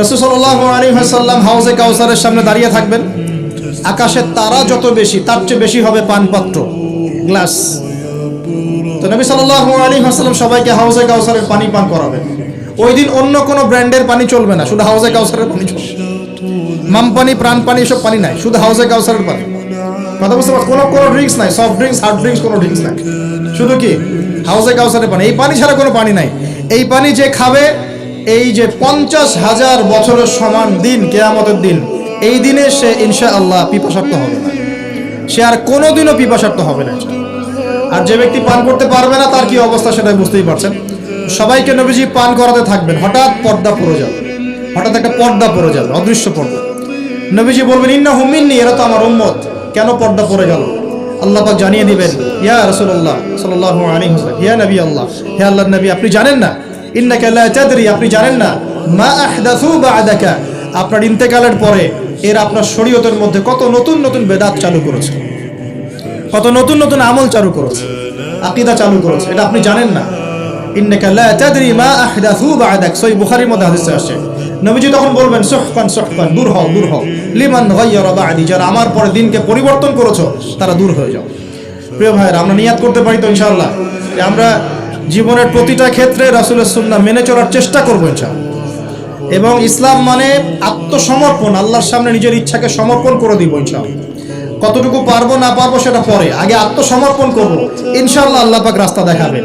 রসুল্লাহ আলী হাসাল্লাম হাউজে কাউসারের সামনে দাঁড়িয়ে থাকবেন। আকাশের তারা যত বেশি, তার চেয়ে বেশি হবে পানপত্র, গ্লাস। তো নবী সাল্লাহ আলী হাসাল্লাম সবাইকে হাউজে কাউসারের পানি পান করাবেন ওই দিন অন্য কোনো ব্র্যান্ডের পানি চলবে না, শুধু হাউজে কাউসারের পানি চলবে। মাম পানি, প্রাণ পানি, এসব পানি নাই, শুধু হাউজে কাউসারের পানি। কথা বুঝতে কোনো কোনো ড্রিঙ্কস নাই, সফট ড্রিঙ্কস, হার্ড ড্রিঙ্কস, কোনো ড্রিঙ্কস নাই। শুধু কি? হাউজে কাউসারের পানি। এই পানি ছাড়া কোনো পানি নাই। এই পানি যে খাবে এই যে পঞ্চাশ হাজার বছরের সমান দিন, কেয়ামতের দিন, এই দিনে সে ইনশা আল্লাহ পিপাসার্থ হবে না। সে আর কোনোদিনও পিপাসার্থ হবে না। আর যে ব্যক্তি পান করতে পারবে না, তার কি অবস্থা সেটা বুঝতেই পারছেন? সবাইকে নবীজি পান করাতে থাকবেন। হঠাৎ পর্দা পড়ে যাবে। হঠাৎ একটা পর্দা পড়ে যাবে, অদৃশ্য পর্দা। নবীজি বলবেন ইন্না হুমিন্নি এরা তো আমার উম্মত। কেন পর্দা পড়ে গেল? আল্লাহ জানিয়ে দিবেন, ইয়া রাসূলুল্লাহ সাল্লাল্লাহু আলাইহি ওয়াসাল্লাম, ইয়া নবী আল্লাহ, হে আল্লাহ নবী, আপনি জানেন না আপনি জানেন না। মা আহদাসু বা'দাকা। আপনার ইন্তেকালের পরে এর আপনার শরীয়তের মধ্যে কত নতুন নতুন বেদাত চালু করেছে। কত নতুন নতুন আমল চালু করেছে। আকীদা চালু করেছে। এটা আপনি জানেন না। আমার পরে দিনকে পরিবর্তন করেছ, তারা দূর হয়ে যাও। প্রিয় আমরা নিয়াত করতে পারি তো ইনশাআল্লাহ? আমরা জীবনের প্রতিটা ক্ষেত্রে রাসূলের সুন্নাহ মেনে চলার চেষ্টা করব ইনশাআল্লাহ। এবং ইসলাম মানে আত্মসমর্পণ, আল্লাহর সামনে নিজের ইচ্ছাকে সমর্পণ করে দিব ইনশাআল্লাহ। কতটুকু পারব না পারব সেটা পরে, আগে আত্মসমর্পণ করব। ইনশাআল্লাহ আল্লাহ পাক রাস্তা দেখাবেন।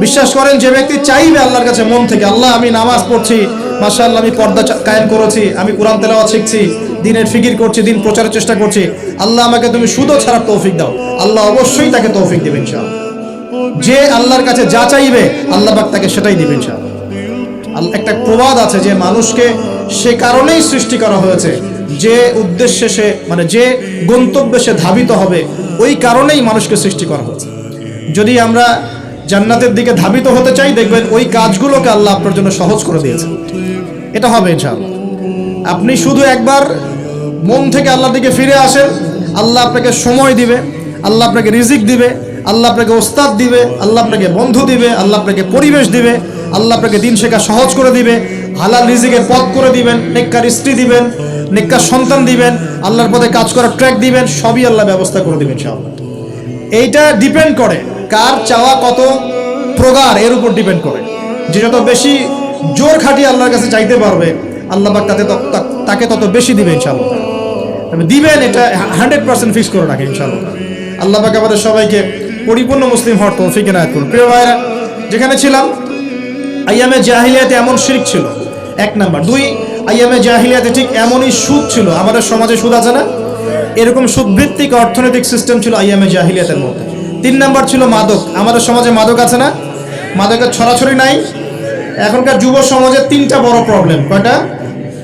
বিশ্বাস করেন, যে ব্যক্তি চাইবে আল্লাহর কাছে মন থেকে, আল্লাহ আমি নামাজ পড়ছি, মাশাআল্লাহ আমি পর্দা কায়েম করেছি, আমি কোরআন তেলাওয়াত শিখছি, দিনের ফিকির করছি, দিন প্রচারের চেষ্টা করছি, আল্লাহ আমাকে তুমি সুদও ছাড়ার তৌফিক দাও। আল্লাহ অবশ্যই তাকে তৌফিক দেবে ইনশাআল্লাহ। যে আল্লাহর কাছে যা চাইবে, আল্লাহ পাক তাকে সেটাই দিবে ইনশাআল্লাহ। একটা প্রবাদ আছে যে মানুষকে সে কারণেই সৃষ্টি করা হয়েছে, যে উদ্দেশ্যে সে মানে যে গন্তব্যে সে ধাবিত হবে, ওই কারণেই মানুষকে সৃষ্টি করা হয়েছে। যদি আমরা জান্নাতের দিকে ধাবিত হতে চাই, দেখবেন ওই কাজগুলোকে আল্লাহ আপনার জন্য সহজ করে দিয়েছে। এটা হবে ইনশাআল্লাহ। আপনি শুধু একবার মন থেকে আল্লাহর দিকে ফিরে আসেন, আল্লাহ আপনাকে সময় দিবে, আল্লাহ আপনাকে রিজিক দিবে আল্লাহ আপনাকে ওস্তাদ দিবে, আল্লাহ আপনাকে বন্ধু দিবে, আল্লাহ আপনাকে পরিবেশ দিবে, আল্লাহ আপনাকে দিন শেখা সহজ করে দিবে, হালাল রিজিকের পথ করে দিবেন, নেককার স্ত্রী দিবেন, নেককার সন্তান দিবেন, আল্লাহর পথে কাজ করার ট্র্যাক দিবেন, সবই আল্লাহ ব্যবস্থা করে দিবেন সব এইটা ডিপেন্ড করে কার চাওয়া কত প্রগার এর উপর ডিপেন্ড করে। যে যত বেশি জোর খাটিয়ে আল্লাহর কাছে চাইতে পারবে, আল্লাহ তাতে তাকে তত বেশি দিবে ইনশাআল্লাহ। দিবেন এটা হান্ড্রেড পার্সেন্ট ফিক্স করে রাখে ইনশাআল্লাহ। আল্লাহ আমাদের সবাইকে পরিপূর্ণ মুসলিম হওয়ার তৌফিক এনায়ত করুন। প্রিয় ভাইরা যেখানে ছিলাম, আইয়ামে জাহিলিয়াতে এমন শিরক ছিল। এক নাম্বার। দুই, আইয়ামে জাহিলিয়াতে ঠিক এমনই সুদ ছিল। আমাদের সমাজে সুদ আছে না? এরকম সুদভিত্তিক অর্থনৈতিক সিস্টেম ছিল আইয়ামে জাহিলিয়াতের মধ্যে। তিন নাম্বার ছিল মাদক। আমাদের সমাজে মাদক আছে না? মাদকের ছড়াছড়ি নাই। এখনকার যুব সমাজে তিনটা বড় প্রবলেম কয়টা?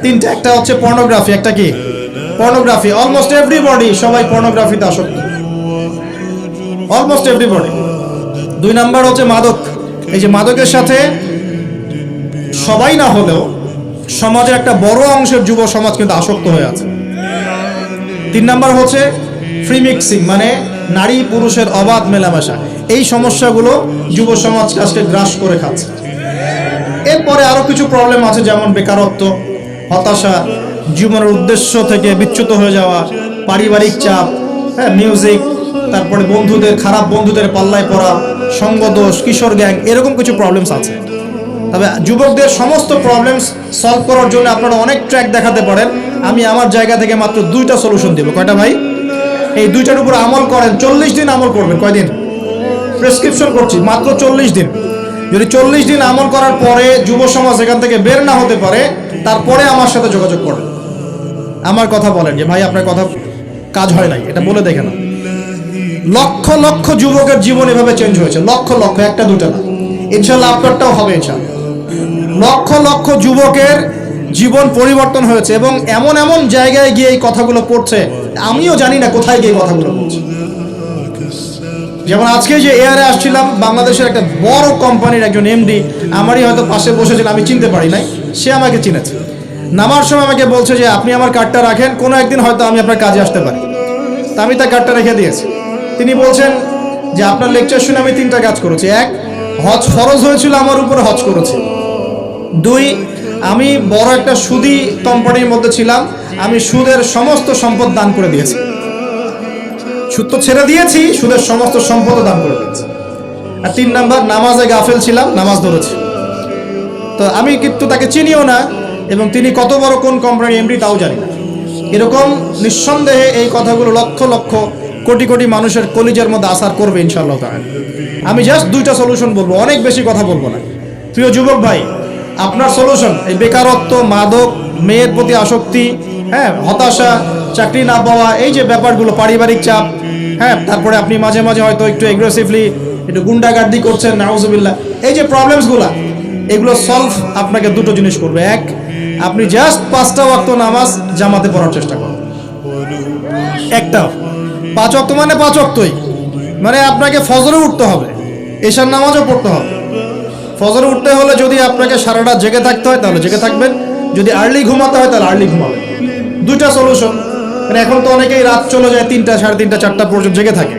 তিনটা। একটা হচ্ছে পর্নোগ্রাফি একটা কি? পর্নোগ্রাফি অলমোস্ট এভরিবডি সবাই পর্নোগ্রাফিতে আসক্ত। অলমোস্ট এভরিবডি দুই নাম্বার হচ্ছে মাদক। এই যে মাদকের সাথে সবাই না হলেও সমাজের একটা বড় অংশের যুব সমাজ কিন্তু আসক্ত হয়ে আছে। তিন নাম্বার হচ্ছে ফ্রি মিক্সিং মানে নারী পুরুষের অবাধ মেলামেশা। এই সমস্যাগুলো যুব সমাজ আজকে গ্রাস করে খাচ্ছে। এরপরে আরও কিছু প্রবলেম আছে, যেমন বেকারত্ব, হতাশা, জীবনের উদ্দেশ্য থেকে বিচ্যুত হয়ে যাওয়া, পারিবারিক চাপ হ্যাঁ মিউজিক তারপরে বন্ধুদের, খারাপ বন্ধুদের পাল্লায় পড়া সঙ্গদোষ কিশোর গ্যাং, এরকম কিছু প্রবলেমস আছে। তবে যুবকদের সমস্ত প্রবলেমস সলভ করার জন্য আপনারা অনেক ট্র্যাক দেখাতে পারেন। আমি আমার জায়গা থেকে মাত্র দুইটা সলিউশন দেবো। কয়টা ভাই? এই দুইটার উপর আমল করেন, চল্লিশ দিন আমল করবেন। কয়দিন? প্রেসক্রিপশন করছি, মাত্র চল্লিশ দিন। যদি চল্লিশ দিন আমল করার পরে যুব সমাজ এখান থেকে বের না হতে পারে, তারপরে আমার সাথে যোগাযোগ করেন। আমার কথা বলেন যে, ভাই, আপনার কথা কাজ হয় নাই। এটা বলে দেখে না লক্ষ লক্ষ যুবকের জীবন এভাবে চেঞ্জ হয়েছে। লক্ষ লক্ষ, একটা দুটা না। ইনশাল্লাহ আপনারটাও হবে ইনশাল্লাহ লক্ষ লক্ষ যুবকের জীবন পরিবর্তন হয়েছে এবং এমন এমন জায়গায় গিয়ে এই কথাগুলো পড়ছে। আমিও জানি না কোথায় গিয়ে কথাগুলো পড়ছে যেমন আজকে যে এয়ারে আসছিলাম, বাংলাদেশের একটা বড় কোম্পানির একজন এমডি আমারই হয়তো পাশে বসেছিল, আমি চিনতে পারি নাই। সে আমাকে চিনেছে। নামার সময় আমাকে বলছে যে, আপনি আমার কার্ডটা রাখেন, কোনো একদিন হয়তো আমি আপনার কাজে আসতে পারি। তা আমি তার কার্ডটা রেখে দিয়েছি। তিনি বলছেন যে আপনার লেকচার শুনে আমি তিনটা কাজ করেছি। এক, হজ ফরজ হয়েছিল, আমার উপরে হজ করেছি। দুই, আমি বড় একটা সুদি কোম্পানির মধ্যে ছিলাম, আমি সুদের সমস্ত সম্পদ দান করে দিয়েছি। সুদ তো ছেড়ে দিয়েছি, সুদের সমস্ত সম্পদও দান করে দিয়েছি। আর তিন নাম্বার, নামাজে গাফেল ছিলাম, নামাজ ধরেছি। তো আমি কিন্তু তাকে চিনিও না, এবং তিনি কত বড় কোন কোম্পানির এমডি তাও জানি এরকম নিঃসন্দেহে এই কথাগুলো লক্ষ লক্ষ কোটি কোটি মানুষের কলিজের মধ্যে আসার করবে ইনশাআল্লাহ তাআলা। আমি জাস্ট দুইটা সলিউশন বলব, অনেক বেশি কথা বলব না। প্রিয় যুবক ভাই, আপনার সলিউশন এই বেকারত্ব, মাদক, মেয়ের প্রতি আসক্তি হ্যাঁ হতাশা, চাকরি না পাওয়া, এই যে ব্যাপারগুলো, পারিবারিক চাপ হ্যাঁ তারপরে আপনি মাঝে মাঝে হয়তো একটু এগ্রেসিভলি একটু গুন্ডাগার্দি করছেন, নাউজুবিল্লাহ, এই যে প্রবলেমসগুলো এগুলো সলভ আপনাকে দুটো জিনিস করবে। এক, আপনি জাস্ট পাঁচটা ওয়াক্ত নামাজ জামাতে পড়ার চেষ্টা করুন। একটা পাঁচ অক্ত মানে পাঁচ অক্তই। মানে আপনাকে ফজরে উঠতে হবে। এশার নামাজও পড়তে হবে। ফজরে উঠতে হলে যদি আপনাকে সারা রাত জেগে থাকতে হয়, তাহলে জেগে থাকবেন। যদি আর্লি ঘুমাতে হয়, তাহলে আর্লি ঘুমাবেন। দুইটা সলিউশন মানে এখন তো অনেকেই রাত চলে যায় তিনটা, সাড়ে তিনটা, চারটা পর্যন্ত জেগে থাকে।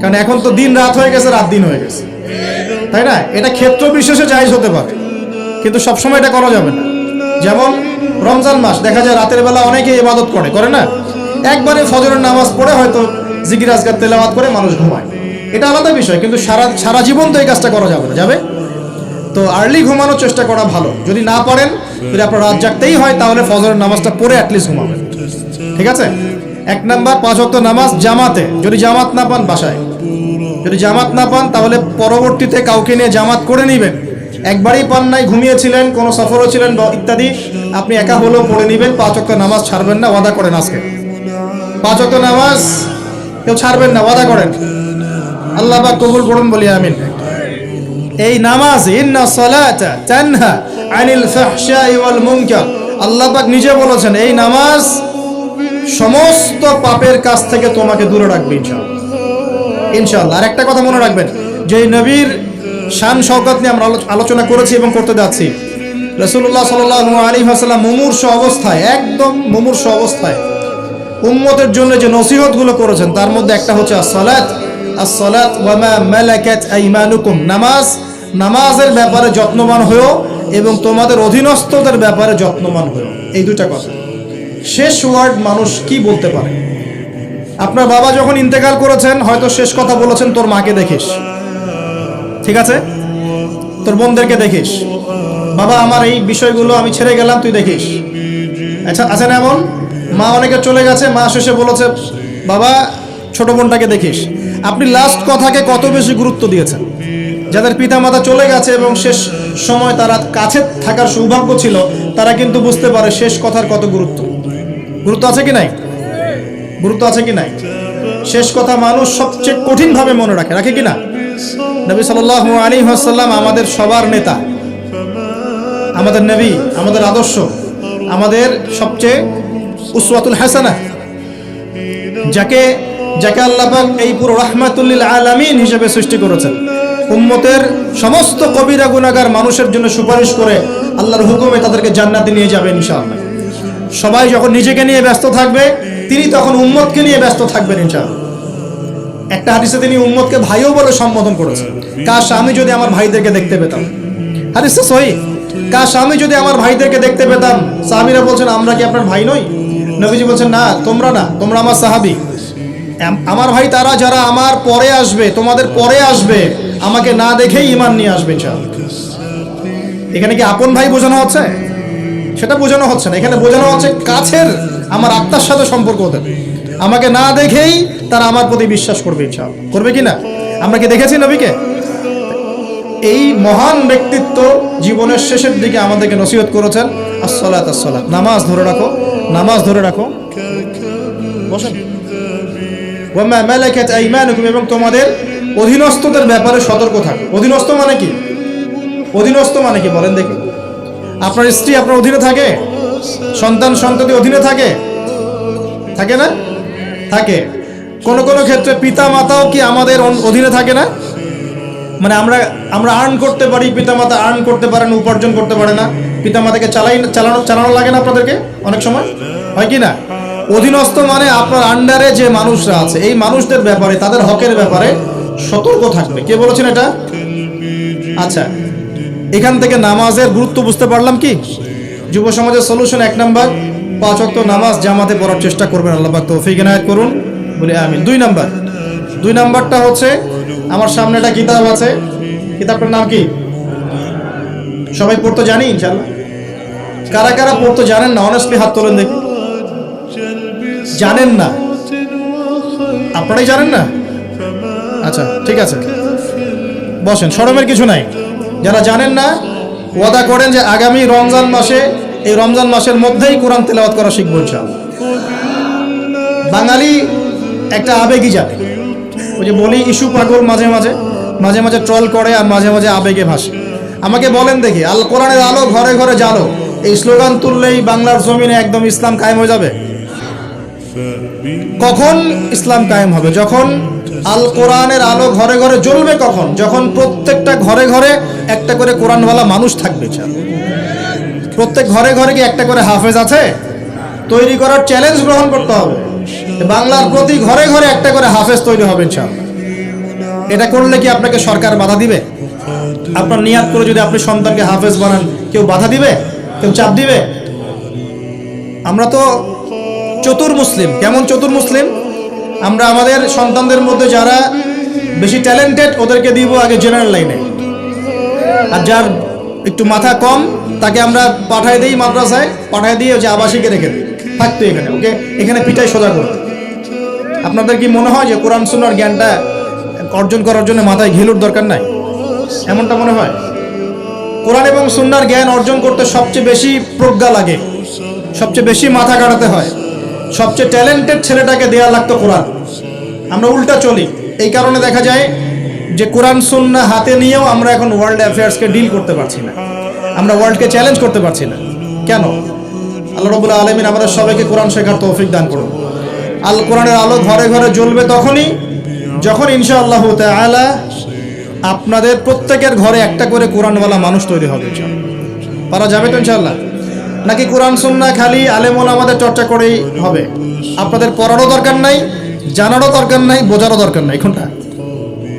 কারণ এখন তো দিন রাত হয়ে গেছে, রাত দিন হয়ে গেছে। তাই না? এটা ক্ষেত্র বিশেষে জায়জ হতে পারে। কিন্তু সবসময় এটা করা যাবে না। যেমন রমজান মাস, দেখা যায় রাতের বেলা অনেকে ইবাদত করে। করে না? একবারে ফজরের নামাজ পড়ে হয়তো জিকির, আজকার তেলাওয়াত করে মানুষ ঘুমায়। এটা আলাদা বিষয়, কিন্তু সারা সারা জীবন তো এই কাজটা করা যাবে না। যাবে? তো আর্লি ঘুমানোর চেষ্টা করা ভালো। যদি না পারেন, যদি আপনার রাত জাগতেই হয়, তাহলে ফজরের নামাজটা পড়ে অ্যাটলিস্ট ঘুমাবেন। ঠিক আছে? এক নাম্বার, পাঁচ ওয়াক্ত নামাজ জামাতে। যদি জামাত না পান, বাসায়। যদি জামাত না পান, তাহলে পরবর্তীতে কাউকে নিয়ে জামাত করে নেবেন। একবারই পান নাই, ঘুমিয়েছিলেন, কোনো সফরও ছিলেন বা ইত্যাদি, আপনি একা হলেও পড়ে নেবেন। পাঁচ ওয়াক্ত নামাজ ছাড়বেন না, ওয়াদা করেন আজকে। পাঁচ ওয়াক্ত নামাজ কেউ ছাড়বেন না, ওয়াদা করেন। আল্লাহ বা কবুল করুন বলি, আমিন। এই নামাজ, ইন্না সালাতা তানহা আনিল ফাহশাই ওয়াল মুনকার। আল্লাহ পাক নিজে বলেছেন, এই নামাজ সমস্ত পাপের কাছ থেকে তোমাকে দূরে রাখবে, ইনশাআল্লাহ। ইনশাআল্লাহ। আর একটা কথা মনে রাখবেন যে নবীর শান শওকত নিয়ে আমরা আলোচনা করেছি এবং করতে যাচ্ছি রসুল্লাহ সাল আলী হাসাল্লাম মুমূর্ষ অবস্থায়, একদম মুমূর্ষ অবস্থায় উম্মতের জন্য যে নসিহতগুলো করেছেন, তার মধ্যে একটা হচ্ছে আসসালাত। আসসালাত, ওয়ামা মালাকাত আইমানুকুম। নামাজ, নামাজের ব্যাপারে যত্নবান হয়েও এবং তোমাদের অধীনস্থদের ব্যাপারে যত্নবান হয়েও। এই দুটা কথা। শেষ ওয়ার্ড মানুষ কি বলতে পারে? আপনার বাবা যখন ইন্তেকাল করেছেন, হয়তো শেষ কথা বলেছেন, তোর মাকে দেখিস। ঠিক আছে? তোর বোনদেরকে দেখিস। বাবা, আমার এই বিষয়গুলো আমি ছেড়ে গেলাম, তুই দেখিস। আচ্ছা আছে না এমন? মা অনেকে চলে গেছে, মা শেষে বলেছে, বাবা, ছোট বোনটাকে দেখিস। আপনি লাস্ট কথাকে কত বেশি গুরুত্ব দিয়েছেন? যাদের পিতামাতা চলে গেছে এবং শেষ সময় তারা কাছে থাকার সৌভাগ্য ছিল, তারা কিন্তু বুঝতে পারে শেষ কথার কত গুরুত্ব। গুরুত্ব আছে কি নাই? গুরুত্ব আছে কি নাই? শেষ কথা মানুষ সবচেয়ে কঠিনভাবে মনে রাখে। রাখে কি না? নবী সাল্লাল্লাহু আলাইহি ওয়াসাল্লাম আমাদের সবার নেতা, আমাদের নবী, আমাদের আদর্শ, আমাদের সবচেয়ে উসওয়াতুল হাসানা, যাকে যাকে আল্লাহ পাক এই পুরো রাহমাতুল্লিল আলামিন হিসেবে সৃষ্টি করেছেন। উম্মতের সমস্ত কবিরা গুনাহগার মানুষের জন্য সুপারিশ করে আল্লাহর হুকুমে তাদেরকে জান্নাতে নিয়ে যাবে ইনশাআল্লাহ। সবাই যখন নিজেকে নিয়ে ব্যস্ত থাকবে, তিনি তখন উম্মতকে নিয়ে ব্যস্ত থাকবেন ইনশাআল্লাহ। একটা হাদিসে তিনি উম্মতকে ভাইও বলে সম্বোধন করেছেন। কাশ আমি যদি আমার ভাইদেরকে দেখতে পেতাম? হাদিসটা সহি। কাশ আমি যদি আমার ভাইদেরকে দেখতে পেতাম? সাহাবিরা বলছেন, আমরা কি আপনার ভাই নই? নবীজি বলছেন, না, তোমরা না, তোমরা আমার সাহাবি। আমার ভাই তারা যারা আমার পরে আসবে, তোমাদের পরে আসবে, আমাকে না দেখেই ইমান নিয়ে আসবে এখানে কি আপন ভাই বোঝানো হচ্ছে? সেটা বোঝানো হচ্ছে না। এখানে বোঝানো হচ্ছে কাছের আমার আত্মার সাথে সম্পর্ক ওদের আমাকে না দেখেই তারা আমার প্রতি বিশ্বাস করবে, ইনশাআল্লাহ। করবে কি না? আমরা কি দেখেছি নবীকে? এই মহান ব্যক্তিত্ব জীবনের শেষের দিকে আমাদেরকে নসিহত করেছেন, আসসালাত আসসালাত। নামাজ ধরে রাখো। নামাজ ধরে রাখো। এবং তোমাদের অধীনস্থদের ব্যাপারে সতর্ক থাকো। অধীনস্থ মানে কি? অধীনস্থ মানে কি? বলেন দেখি। আপনার স্ত্রী আপনার অধীনে থাকে? সন্তান সন্ততি অধীনে থাকে? থাকে না? থাকে। কোন কোন ক্ষেত্রে পিতা মাতাও কি আমাদের অধীনে থাকে না? মানে আমরা আমরা আর্ন করতে পারি, পিতামাতা আর্ন করতে পারে না উপার্জন করতে পারে না। পিতামাতাকে চালাই চালানো চালানো লাগে না আপনাদেরকে অনেক সময়? হয় কি না? অধীনস্থ মানে আপনার আন্ডারে যে মানুষরা আছে, এই মানুষদের ব্যাপারে, তাদের হকের ব্যাপারে সতর্ক থাকবে। কে বলেছেন এটা? আচ্ছা এখান থেকে নামাজের গুরুত্ব বুঝতে পারলাম কি? যুব সমাজের সলিউশন এক নাম্বার, পাঁচ অক্ত নামাজ জামাতে পড়ার চেষ্টা করবেন, আল্লাহ পাক তৌফিক এনায়েত করুন। বলে আমিন। দুই নাম্বার, দুই নাম্বারটা হচ্ছে, আমার সামনে একটা কিতাব আছে, কিতাবটার নাম কি? সবাই পড়তে জানি ইনশাল্লাহ কারা কারা পড়তো জানেন না? অনেস্টলি হাত তোলেন দেখি। জানেন না। আপনারাই জানেন না? আচ্ছা ঠিক আছে। বসেন, সরমের কিছু নাই। যারা জানেন না, ওয়াদা করেন যে আগামী রমজান মাসে, এই রমজান মাসের মধ্যেই কোরআন তেলাওয়াত করা শিখব বাঙালি একটা আবেগই জানে। ওই যে বলি ইস্যু পাগল মাঝে মাঝে মাঝে মাঝে ট্রল করে আর মাঝে মাঝে আবেগে ভাসে। আমাকে বলেন দেখি, আল কোরআনের আলো ঘরে ঘরে জালো এই স্লোগান তুললেই বাংলার জমিনে একদম ইসলাম কায়েম হয়ে যাবে। কখন ইসলাম কায়েম হবে? যখন আল কোরআনের আলো ঘরে ঘরে জ্বলবে কখন? যখন প্রত্যেকটা ঘরে ঘরে একটা করে কোরআনওয়ালা মানুষ থাকবে প্রত্যেক ঘরে ঘরে কি একটা করে হাফেজ আছে? তৈরি করার চ্যালেঞ্জ গ্রহণ করতে হবে। বাংলার প্রতি ঘরে ঘরে একটা করে হাফেজ তৈরি হবে এটা করলে কি আপনাকে সরকার বাধা দিবে? আপনার নিয়াত করে যদি আপনি সন্তানকে হাফেজ বানান, কেউ বাধা দিবে? কেউ চাপ দিবে? আমরা তো চতুর মুসলিম। কেমন চতুর মুসলিম? আমরা আমাদের সন্তানদের মধ্যে যারা বেশি ট্যালেন্টেড ওদেরকে দিব আগে জেনারেল লাইনে আর যার একটু মাথা কম, তাকে আমরা পাঠায় দিই মাদ্রাসায়, পাঠায় দিয়ে যে আবাসিকে রেখে দিই। থাকতো এখানে, ওকে? এখানে পিটাই সোজা করতে আপনাদের কি মনে হয় যে কোরআন সুন্নার জ্ঞানটা অর্জন করার জন্য মাথায় ঘিলুর দরকার নাই? এমনটা মনে হয়? কোরআন এবং সুন্নার জ্ঞান অর্জন করতে সবচেয়ে বেশি প্রজ্ঞা লাগে, সবচেয়ে বেশি মাথা কাটাতে হয়, সবচেয়ে ট্যালেন্টেড ছেলেটাকে দেয়া লাগতো কোরআন। আমরা উল্টা চলি। এই কারণে দেখা যায় যে কোরআন, সুন্না হাতে নিয়েও আমরা এখন ওয়ার্ল্ড অ্যাফেয়ার্সকে ডিল করতে পারছি না। আমরা ওয়ার্ল্ডকে চ্যালেঞ্জ করতে পারছি না। কেন? আল্লাহ রবুল্লা আলমিন আমাদের সবাইকে কোরআন শেখার তৌফিক দান করুন। আল কোরআনের আলো ঘরে ঘরে জ্বলবে তখনই, যখন ইনশাআল্লাহ তাআলা আপনাদের প্রত্যেকের ঘরে একটা করে কোরআনওয়ালা মানুষ তৈরি হবে পারা যাবে তো, ইনশাআল্লাহ? নাকি কোরআন, সুন্না, খালি আলেমন আমাদের চর্চা করেই হবে? আপনাদের পড়ারও দরকার নাই, জানারও দরকার নাই, বোঝারও দরকার নাই, কোনটা?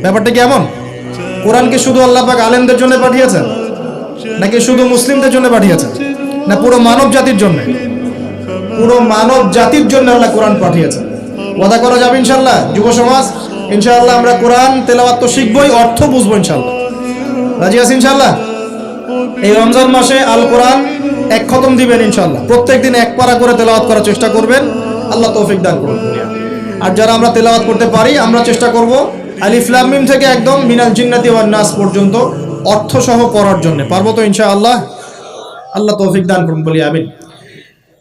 ব্যাপারটা কি এমন? কোরআনকে শুধু আল্লাহ পাক আলেমদের জন্য পাঠিয়েছেন? নাকি শুধু মুসলিমদের জন্য পাঠিয়েছেন? না, পুরো মানব জাতির জন্য? পুরো মানব জাতির জন্য আল্লাহ কোরআন পাঠিয়েছেন। ওয়াদা করা যাবে ইনশাল্লাহ যুব সমাজ? ইনশাআল্লাহ আমরা কোরআন, তেলাওয়াত তো শিখবই, অর্থ বুঝব ইনশাল্লাহ রাজি আছি ইনশাল্লাহ এই রমজান মাসে আল কোরআন এক খতম দিবেন ইনশাল্লাহ প্রত্যেক দিন এক পারা করে তেলাওয়াত করার চেষ্টা করবেন। আল্লাহ তৌফিক দান করুন। আর যারা আমরা তেলাওয়াত করতে পারি, আমরা চেষ্টা করব আলিফ লাম মিম থেকে একদম মিনাল জিন্নাতি ওয়ান নাস পর্যন্ত অর্থ সহ পড়ার জন্য। পারব তো ইনশাআল্লাহ? আল্লাহ তৌফিক দান করুন, বলি আমিন।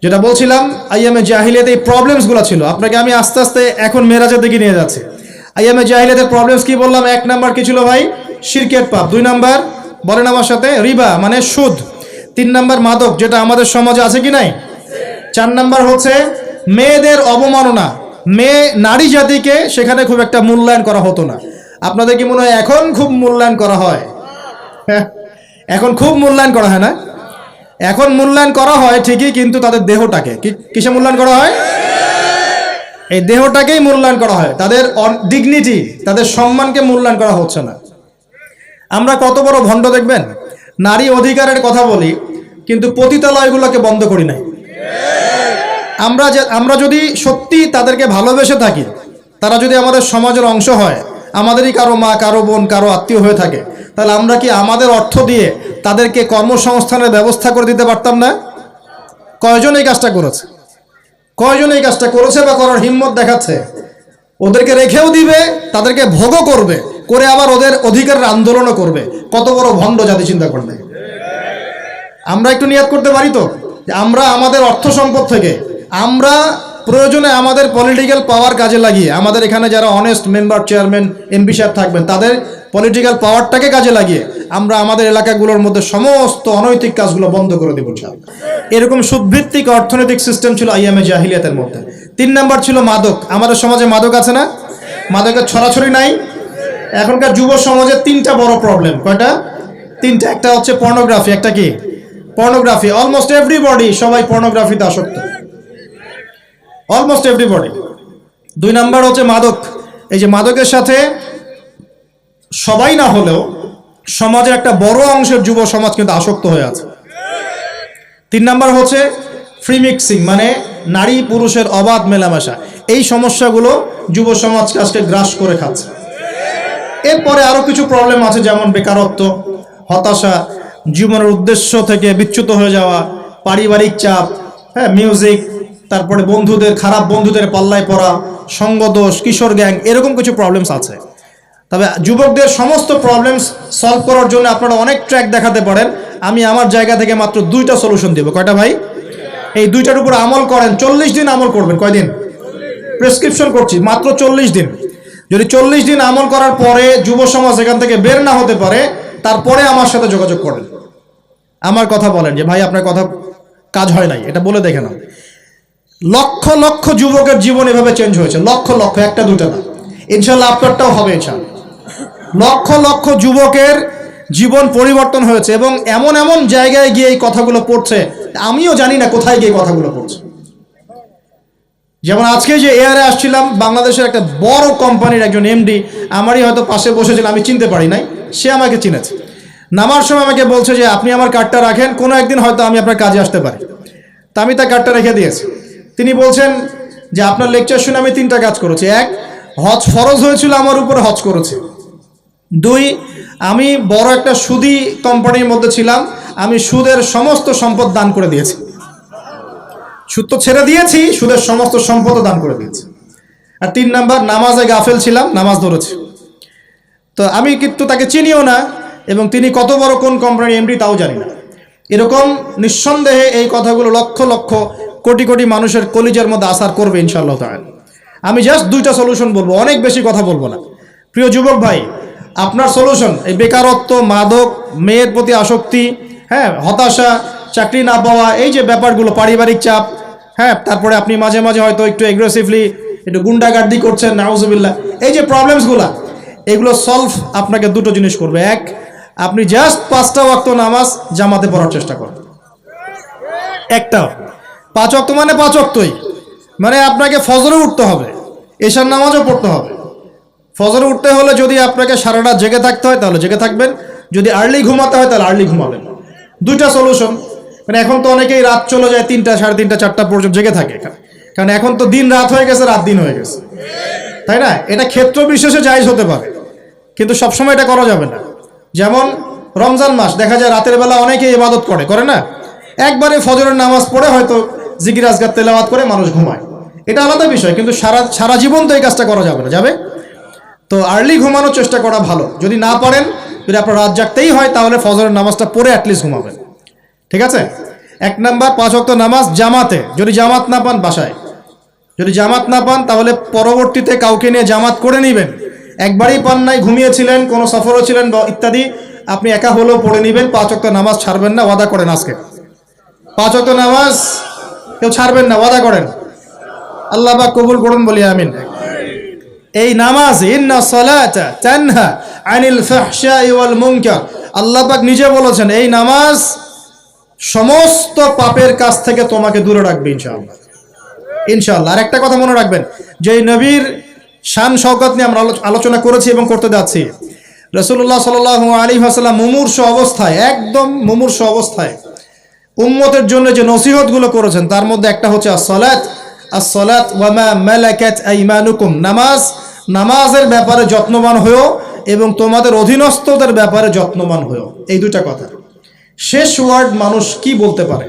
যেটা বলছিলাম আইএমএ জাহিলিয়াতে এই প্রবলেমসগুলো ছিল। আপনাকে আমি আস্তে আস্তে এখন মেরাজের দিকে নিয়ে যাচ্ছি। আইএমএ জাহিলিয়াতের প্রবলেমস কি বললাম? এক নাম্বার কি ছিল ভাই? শিরকের পাপ। দুই নাম্বার বলেন আমার সাথে রিবা মানে সুদ। তিন নাম্বার মাদক যেটা আমাদের সমাজে আছে কি নাই? চার নাম্বার হচ্ছে মেয়েদের অবমাননা। মেয়ে নারী জাতিকে সেখানে খুব একটা মূল্যায়ন করা হতো না। আপনাদের কি মনে হয় এখন খুব মূল্যায়ন করা হয়? হ্যাঁ, এখন খুব মূল্যায়ন করা হয় না? এখন মূল্যায়ন করা হয় ঠিকই কিন্তু তাদের দেহটাকে। কিসে মূল্যায়ন করা হয়? এই দেহটাকেই মূল্যায়ন করা হয়। তাদের ডিগনিটি তাদের সম্মানকে মূল্যায়ন করা হচ্ছে না। আমরা কত বড় ভণ্ড দেখবেন? নারী অধিকারের কথা বলি, কিন্তু পতিতালয়গুলোকে বন্ধ করি নাই। আমরা যে আমরা যদি সত্যি তাদেরকে ভালোবেসে থাকি, তারা যদি আমাদের সমাজের অংশ হয়, আমাদেরই কারও মা, কারও বোন, কারও আত্মীয় হয়ে থাকে, তাহলে আমরা কি আমাদের অর্থ দিয়ে তাদেরকে কর্মসংস্থানের ব্যবস্থা করে দিতে পারতাম না? কয়জন এই কাজটা করেছে? কয়জন এই কাজটা করেছে বা করার হিম্মত দেখাচ্ছে? ওদেরকে রেখেও দিবে, তাদেরকে ভোগও করবে, করে আবার ওদের অধিকারের আন্দোলনও করবে। কত বড় ভণ্ড জাতি চিন্তা করবে আমরা একটু নিয়াত করতে পারি তো? আমরা আমাদের অর্থ সম্পদ থেকে, আমরা প্রয়োজনে আমাদের পলিটিক্যাল পাওয়ার কাজে লাগিয়ে, আমাদের এখানে যারা অনেস্ট মেম্বার চেয়ারম্যান এমপি সাহেব থাকবেন, তাদের পলিটিক্যাল পাওয়ারটাকে কাজে লাগিয়ে আমরা আমাদের এলাকাগুলোর মধ্যে সমস্ত অনৈতিক কাজগুলো বন্ধ করে দেবো। এরকম সুদভিত্তিক অর্থনৈতিক সিস্টেম ছিল আইএমএ জাহিলিয়াতের মধ্যে। তিন নাম্বার ছিল মাদক। আমাদের সমাজে মাদক আছে না? মাদকের ছড়াছড়ি নাই। এখনকার যুব সমাজের তিনটা বড় প্রবলেম কয়টা? তিনটা। একটা হচ্ছে পর্নোগ্রাফি একটা কি? পর্নোগ্রাফি অলমোস্ট এভরিবডি সবাই পর্নোগ্রাফিতে আসক্ত। অলমোস্ট এভরিবডি দুই নাম্বার হচ্ছে মাদক। এই যে মাদকের সাথে সবাই না হলেও সমাজের একটা বড় অংশের যুব সমাজ কিন্তু আসক্ত হয়ে আছে। তিন নাম্বার হচ্ছে ফ্রি মিক্সিং মানে নারী পুরুষের অবাধ মেলামেশা। এই সমস্যাগুলো যুব সমাজকে আজকে গ্রাস করে খাচ্ছে। এরপরে আরও কিছু প্রবলেম আছে, যেমন বেকারত্ব, হতাশা, জীবনের উদ্দেশ্য থেকে বিচ্যুত হয়ে যাওয়া, পারিবারিক চাপ হ্যাঁ মিউজিক তারপরে বন্ধুদের, খারাপ বন্ধুদের পাল্লায় পড়া, সঙ্গদোষ, কিশোর গ্যাং এরকম কিছু প্রবলেমস আছে। তবে যুবকদের সমস্ত প্রবলেমস সলভ করার জন্য আপনারা অনেক ট্র্যাক দেখাতে পারেন। আমি আমার জায়গা থেকে মাত্র দুইটা সলিউশন দেবো। কয়টা ভাই? এই দুইটার উপর আমল করেন, চল্লিশ দিন আমল করবেন। কয়দিন? প্রেসক্রিপশন করছি, মাত্র চল্লিশ দিন। যদি চল্লিশ দিন আমল করার পরে যুব সমাজ এখান থেকে বের না হতে পারে, তারপরে আমার সাথে যোগাযোগ করেন। আমার কথা বলেন যে, ভাই, আপনার কথা কাজ হয় নাই। এটা বলে দেখে নাও। লক্ষ লক্ষ যুবকের জীবন এভাবে চেঞ্জ হয়েছে। লক্ষ লক্ষ, একটা দুটো না। ইনশাল্লাহ আপনারটাও হবে, ইনশাল্লাহ। লক্ষ লক্ষ যুবকের জীবন পরিবর্তন হয়েছে এবং এমন এমন জায়গায় গিয়ে এই কথাগুলো পড়ছে। আমিও জানি না কোথায় গিয়ে কথাগুলো পড়ছে। যেমন আজকে যে এয়ারে আসছিলাম, বাংলাদেশের একটা বড় কোম্পানির একজন এমডি আমারই হয়তো পাশে বসেছিল, আমি চিনতে পারি নাই, সে আমাকে চিনেছে। নামার সময় আমাকে বলছে যে, আপনি আমার কার্ডটা রাখেন, কোনো একদিন হয়তো আমি আপনার কাজে আসতে পারি। তা আমি তার কার্ডটা রেখে দিয়েছি। তিনি বলছেন যে, আপনার লেকচার শুনে আমি তিনটা কাজ করেছি। এক, হজ ফরজ হয়েছিল, আমার উপরে হজ করেছে। দুই, আমি বড় একটা সুদি কোম্পানির মধ্যে ছিলাম। আমি সুদের সমস্ত সম্পদ দান করে দিয়েছি। সুদ তো ছেড়ে দিয়েছি, সুদের সমস্ত সম্পদও দান করে দিয়েছি। আর তিন নাম্বার, নামাজে গাফেল ছিলাম, নামাজ ধরেছি। তো আমি কিন্তু তাকে চিনিও না, এবং তিনি কত বড় কোন কোম্পানির এমডি তাও জানি না। এরকম নিঃসন্দেহে এই কথাগুলো লক্ষ লক্ষ কোটি কোটি মানুষের কলিজার মধ্যে আসার করবে ইনশাআল্লাহ তাআলা। আমি জাস্ট দুইটা সলিউশন বলব, অনেক বেশি কথা বলব না। প্রিয় যুবক ভাই আপনার সলিউশন এই বেকারত্ব, মাদক, মেয়ের প্রতি আসক্তি হ্যাঁ হতাশা, চাকরি না পাওয়া, এই যে ব্যাপারগুলো, পারিবারিক চাপ হ্যাঁ তারপরে আপনি মাঝে মাঝে হয়তো একটু এগ্রেসিভলি একটু গুন্ডাগার্দি করছেন, নাউজুবিল্লাহ। এই যে প্রবলেমসগুলো এগুলো সলভ আপনাকে দুটো জিনিস করবে। এক, আপনি জাস্ট পাঁচটা ওয়াক্ত নামাজ জামাতে পড়ার চেষ্টা করেন। একটা, পাঁচ অক্ত মানে পাঁচ অক্তই মানে আপনাকে ফজরে উঠতে হবে, এশার নামাজও পড়তে হবে। ফজরে উঠতে হলে যদি আপনাকে সারা রাত জেগে থাকতে হয়, তাহলে জেগে থাকবেন। যদি আর্লি ঘুমাতে হয়, তাহলে আর্লি ঘুমাবেন। দুইটা সলিউশন মানে এখন তো অনেকেই রাত চলে যায় তিনটা, সাড়ে তিনটা, চারটা পর্যন্ত জেগে থাকে কারণ এখন তো দিন রাত হয়ে গেছে, রাত দিন হয়ে গেছে। তাই না? এটা ক্ষেত্র বিশেষে জায়জ হতে পারে। কিন্তু সবসময় এটা করা যাবে না। যেমন রমজান মাস, দেখা যায় রাতের বেলা অনেকে ইবাদত করে করে না? একবারে ফজরের নামাজ পড়ে হয়তো জিকির, আজগার, তেলাওয়াত করে মানুষ ঘুমায়। এটা আলাদা বিষয়, কিন্তু সারা সারা জীবন তো এই কাজটা করা যাবে না। যাবে? তো আর্লি ঘুমানোর চেষ্টা করা ভালো। যদি না পারেন, যদি আপনার রাত জাগতেই হয়, তাহলে ফজরের নামাজটা পড়ে অ্যাটলিস্ট ঘুমাবেন। ঠিক আছে? এক নাম্বার, পাঁচ অক্ত নামাজ জামাতে। যদি জামাত না পান, বাসায়। যদি জামাত না পান, তাহলে পরবর্তীতে কাউকে নিয়ে জামাত করে নেবেন। একবারই পান নাই, ঘুমিয়েছিলেন, কোনো সফরও ছিলেন বা ইত্যাদি, আপনি একা হলেও পড়ে নেবেন, পাঁচ অক্ত নামাজ ছাড়বেন না, ওয়াদা করেন আজকে। পাঁচ অক্ত নামাজ কেউ ছাড়বেন না, ওয়াদা করেন। আল্লাহ বা কবুল করুন, বলি আমিন। এই নামাজ, ইন্না সালাতা তানহা আনিল ফাহশাই ওয়াল মুনকার। আল্লাহ পাক নিজে বলেছেন, এই নামাজ সমস্ত পাপের কাছ থেকে তোমাকে দূরে রাখবে ইনশাআল্লাহ। ইনশাআল্লাহ। আর একটা কথা মনে রাখবেন যে নবীর শান শওকত নিয়ে আমরা আলোচনা করেছি এবং করতে যাচ্ছি রসুল্লাহ সাল আলী হাসাল্লাম মুমূর্ষ অবস্থায়, একদম মুমূর্ষ অবস্থায় উম্মতের জন্য যে নসিহতগুলো করেছেন, তার মধ্যে একটা হচ্ছে আসলাত আসলাত ওয়ামা মালাকাত আইমানুকুম। নামাজ, নামাজের ব্যাপারে যত্নবান হয়েও এবং তোমাদের অধীনস্থদের ব্যাপারে যত্নবান হয়েও। এই দুটা কথা। শেষ ওয়ার্ড মানুষ কি বলতে পারে?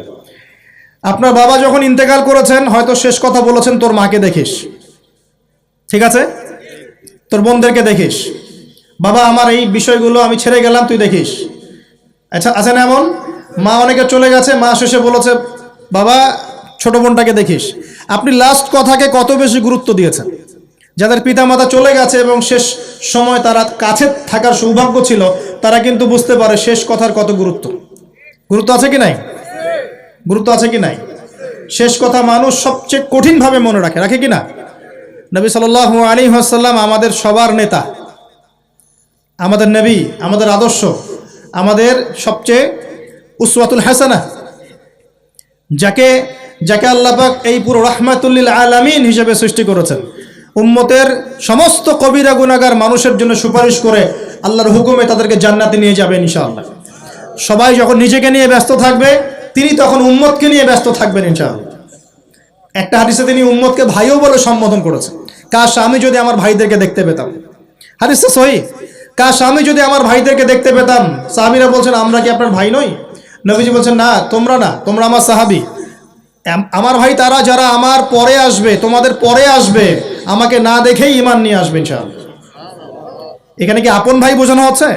আপনার বাবা যখন ইন্তেকাল করেছেন, হয়তো শেষ কথা বলেছেন, তোর মাকে দেখিস। ঠিক আছে? তোর বোনদেরকে দেখিস। বাবা, আমার এই বিষয়গুলো আমি ছেড়ে গেলাম, তুই দেখিস। আচ্ছা আছে না এমন? মা অনেকে চলে গেছে, মা শেষে বলেছে, বাবা ছোট বোনটাকে দেখিস। আপনি লাস্ট কথাকে কত বেশি গুরুত্ব দিয়েছেন? যাদের পিতামাতা চলে গেছে এবং শেষ সময় তারা কাছে থাকার সৌভাগ্য ছিল, তারা কিন্তু বুঝতে পারে শেষ কথার কত গুরুত্ব। গুরুত্ব আছে কি নাই? গুরুত্ব আছে কি নাই? শেষ কথা মানুষ সবচেয়ে কঠিনভাবে মনে রাখে। রাখে কি না? নবী সাল আলী আসাল্লাম আমাদের সবার নেতা, আমাদের নবী, আমাদের আদর্শ, আমাদের সবচেয়ে উসওয়াতুল হাসানা, যাকে যাকে আল্লাপাক এই পুরো রহমাতুল্লিল আলামিন হিসেবে সৃষ্টি করেছেন। উম্মতের সমস্ত কবিরা গুনাগার মানুষের জন্য সুপারিশ করে আল্লাহর হুকুমে তাদেরকে জান্নাতে নিয়ে যাবে ইনশাআল্লাহ। সবাই যখন নিজেকে নিয়ে ব্যস্ত থাকবে, তিনি তখন উম্মতকে নিয়ে ব্যস্ত থাকবেন ইনশাআল্লাহ। একটা হাদিসে তিনি উম্মতকে ভাইও বলে সম্বোধন করেছেন। কাশ আমি যদি আমার ভাইদেরকে দেখতে পেতাম? হাদিসটা সহি। কাশ আমি যদি আমার ভাইদেরকে দেখতে পেতাম? সাহাবিরা বলছেন, আমরা কি আপনার ভাই নই? নবীজি বলছেন, না, তোমরা না, তোমরা আমার সাহাবি। আমার ভাই, তারা যারা আমার পরে আসবে, তোমাদের পরে আসবে, আমাকে না দেখেই ইমান নিয়ে আসবে ইনশাআল্লাহ। এখানে কি আপন ভাই বোঝানো হচ্ছে?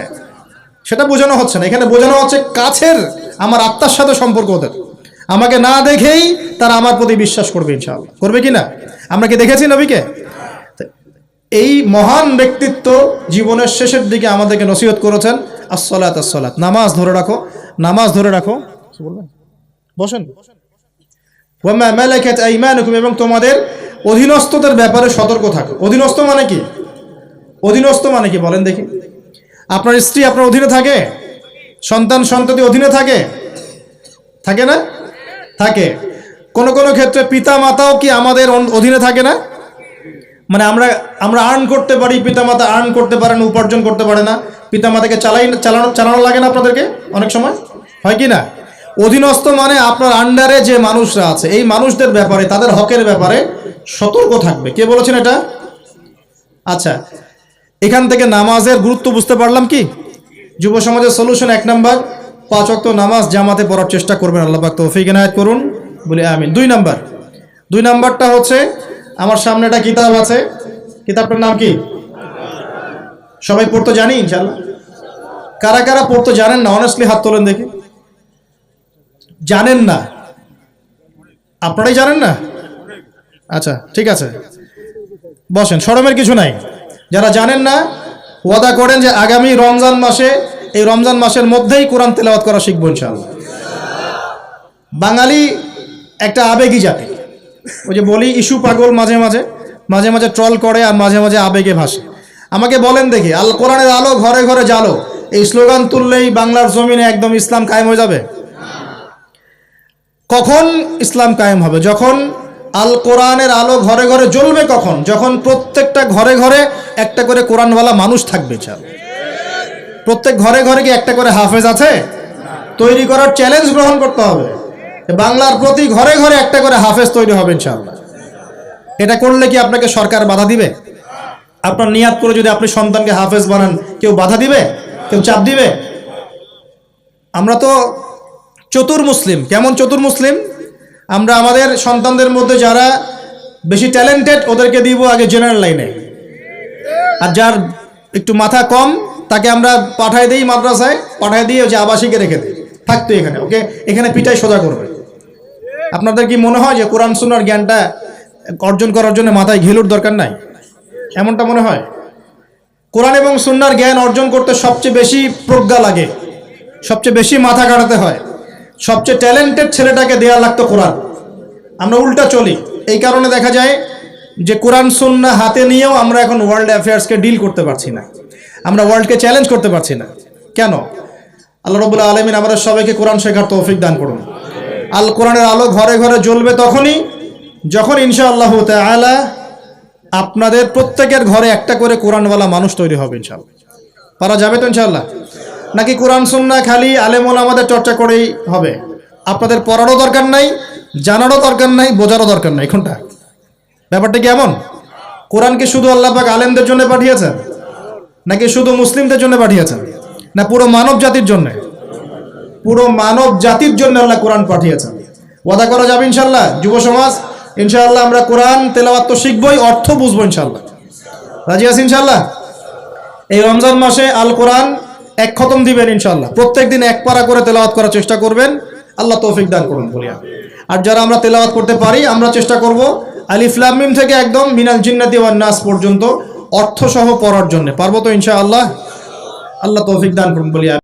সেটা বোঝানো হচ্ছে না। এখানে বোঝানো হচ্ছে কাছের আমার আত্মার সাথে সম্পর্ক ওদের। আমাকে না দেখেই তারা আমার প্রতি বিশ্বাস করবে ইনশাআল্লাহ। করবে কি না? আমরা কি দেখেছি নবীকে? এই মহান ব্যক্তিত্ব জীবনের শেষের দিকে আমাদেরকে নসিহত করেছেন, আসসালাত আসসালাত। নামাজ ধরে রাখো, নামাজ ধরে রাখো। বসেন। ওয়ামা মালাকাত আইমানুকুম, এবং তোমাদের অধীনস্থদের ব্যাপারে সতর্ক থাকো। অধীনস্থ মানে কি? অধীনস্থ মানে কি? বলেন দেখি। আপনার স্ত্রী আপনার অধীনে থাকে? সন্তান সন্ততি অধীনে থাকে? থাকে না? থাকে। কোন কোন ক্ষেত্রে পিতা মাতাও কি আমাদের অধীনে থাকে না? মানে আমরা আমরা আর্ন করতে পারি পিতা মাতা আর্ন করতে পারে না উপার্জন করতে পারে না। পিতা মাতাকে চালাই চালানো চালানো লাগে না আপনাদেরকে অনেক সময়? হয় কি না? অধীনস্থ মানে আপনার আন্ডারে যে মানুষরা আছে, এই মানুষদের ব্যাপারে, তাদের হকের ব্যাপারে সতর্ক থাকবে। কে বলেছেন এটা? আচ্ছা এখান থেকে নামাজের গুরুত্ব বুঝতে পারলাম কি? যুব সমাজের সলিউশন এক নাম্বার, পাঁচ অক্ত নামাজ জামাতে পড়ার চেষ্টা করবেন, আল্লাহ পাক তৌফিক এনায়েত করুন, বলে আমিন। দুই নাম্বার, দুই নাম্বারটা হচ্ছে, আমার সামনে একটা কিতাব আছে, কিতাবটার নাম কি? সবাই পড়তে জানি ইনশাল্লাহ কারা কারা পড়তে জানেন না? অনেস্টলি হাত তোলেন দেখি। জানেন না। আপনারাই জানেন না? আচ্ছা ঠিক আছে। বসেন, সরমের কিছু নাই। যারা জানেন না, ওয়াদা করেন যে আগামী রমজান মাসে, এই রমজান মাসের মধ্যেই কোরআন তেলাওয়াত করা শিখব ইনশাআল্লাহ। বাঙালি একটা আবেগী জাতি। ওই যে বলি ইস্যু পাগল মাঝে মাঝে মাঝে মাঝে ট্রল করে আর মাঝে মাঝে আবেগে ভাসে। আমাকে বলেন দেখি, আল কোরআনের আলো ঘরে ঘরে জালো এই স্লোগান তুললেই বাংলার জমিনে একদম ইসলাম কায়েম হয়ে যাবে। কখন ইসলাম কায়েম হবে? যখন আল কোরআনের আলো ঘরে ঘরে জ্বলবে কখন? যখন প্রত্যেকটা ঘরে ঘরে একটা করে কোরআনওয়ালা মানুষ থাকবে চাল প্রত্যেক ঘরে ঘরে কি একটা করে হাফেজ আছে? তৈরি করার চ্যালেঞ্জ গ্রহণ করতে হবে। বাংলার প্রতি ঘরে ঘরে একটা করে হাফেজ তৈরি হবে, ইনশাআল্লাহ। এটা করলে কি আপনাকে সরকার বাধা দিবে? আপনার নিয়াত করে যদি আপনি সন্তানকে হাফেজ বানান, কেউ বাধা দিবে? কেউ চাপ দিবে? আমরা তো চতুর মুসলিম। কেমন চতুর মুসলিম? আমরা আমাদের সন্তানদের মধ্যে যারা বেশি ট্যালেন্টেড ওদেরকে দিব আগে জেনারেল লাইনে আর যার একটু মাথা কম, তাকে আমরা পাঠায় দিই মাদ্রাসায়, পাঠায় দিয়ে যে আবাসিকে রেখে দিই। থাকতো এখানে, ওকে? এখানে পিঠাই সোজা করবে। আপনাদের কি মনে হয় যে কোরআন সুনার জ্ঞানটা অর্জন করার জন্য মাথায় ঘিলুর দরকার নাই? এমনটা মনে হয়? কোরআন এবং সুন্নার জ্ঞান অর্জন করতে সবচেয়ে বেশি প্রজ্ঞা লাগে, সবচেয়ে বেশি মাথা কাটাতে হয়। সবচেয়ে ট্যালেন্টেড ছেলেটাকে দেয়া লাগতো কোরআন। আমরা উল্টা চলি। এই কারণে দেখা যায় যে কোরআন, সুন্না হাতে নিয়েও আমরা এখন ওয়ার্ল্ড অ্যাফেয়ার্সকে ডিল করতে পারছি না। আমরা ওয়ার্ল্ডকে চ্যালেঞ্জ করতে পারছি না। কেন? আল্লাহ রবুল্লা আলমিন আমাদের সবাইকে কোরআন শেখার তৌফিক দান করুন। আল কোরআনের আলো ঘরে ঘরে জ্বলবে তখনই, যখন ইনশাআল্লাহ তাআলা আপনাদের প্রত্যেকের ঘরে একটা করে কোরআনওয়ালা মানুষ তৈরি হবে ইনশাআল্লাহ। পারা যাবে তো ইনশাআল্লাহ? নাকি কোরআন সুন্না খালি আলেমন আমাদের চর্চা করেই হবে? আপনাদের পড়ারও দরকার নাই, জানারও দরকার নাই, বোঝারও দরকার নাই। কোনটা ব্যাপারটা কি এমন? কোরআনকে শুধু আল্লাহ পাক আলেমদের জন্য পাঠিয়েছেন? নাকি শুধু মুসলিমদের জন্য পাঠিয়েছেন? না, পুরো মানব জাতির জন্য? পুরো মানব জাতির জন্য আল্লাহ কোরআন পাঠিয়েছেন। ওয়াদা করা যাবে ইনশাল্লাহ যুব সমাজ? ইনশাআল্লাহ আমরা কোরআন তেলাওয়াত তো শিখবই, অর্থ বুঝব ইনশাল্লাহ রাজি আছি ইনশাল্লাহ এই রমজান মাসে আল কোরআন এক খতম দিবেন ইনশাল্লাহ প্রত্যেক দিন এক পারা করে তেলাওয়াত করার চেষ্টা করবেন। আল্লাহ তৌফিক দান করুন। বলিয়া আর যারা আমরা তেলাওয়াত করতে পারি, আমরা চেষ্টা করব আলিফলামিম থেকে একদম মিনাল জিন্নাতি নাস পর্যন্ত অর্থসহ পড়ার জন্য। পারব তো ইনশাআল্লাহ? আল্লাহ তৌফিক দান করুন। বলিয়া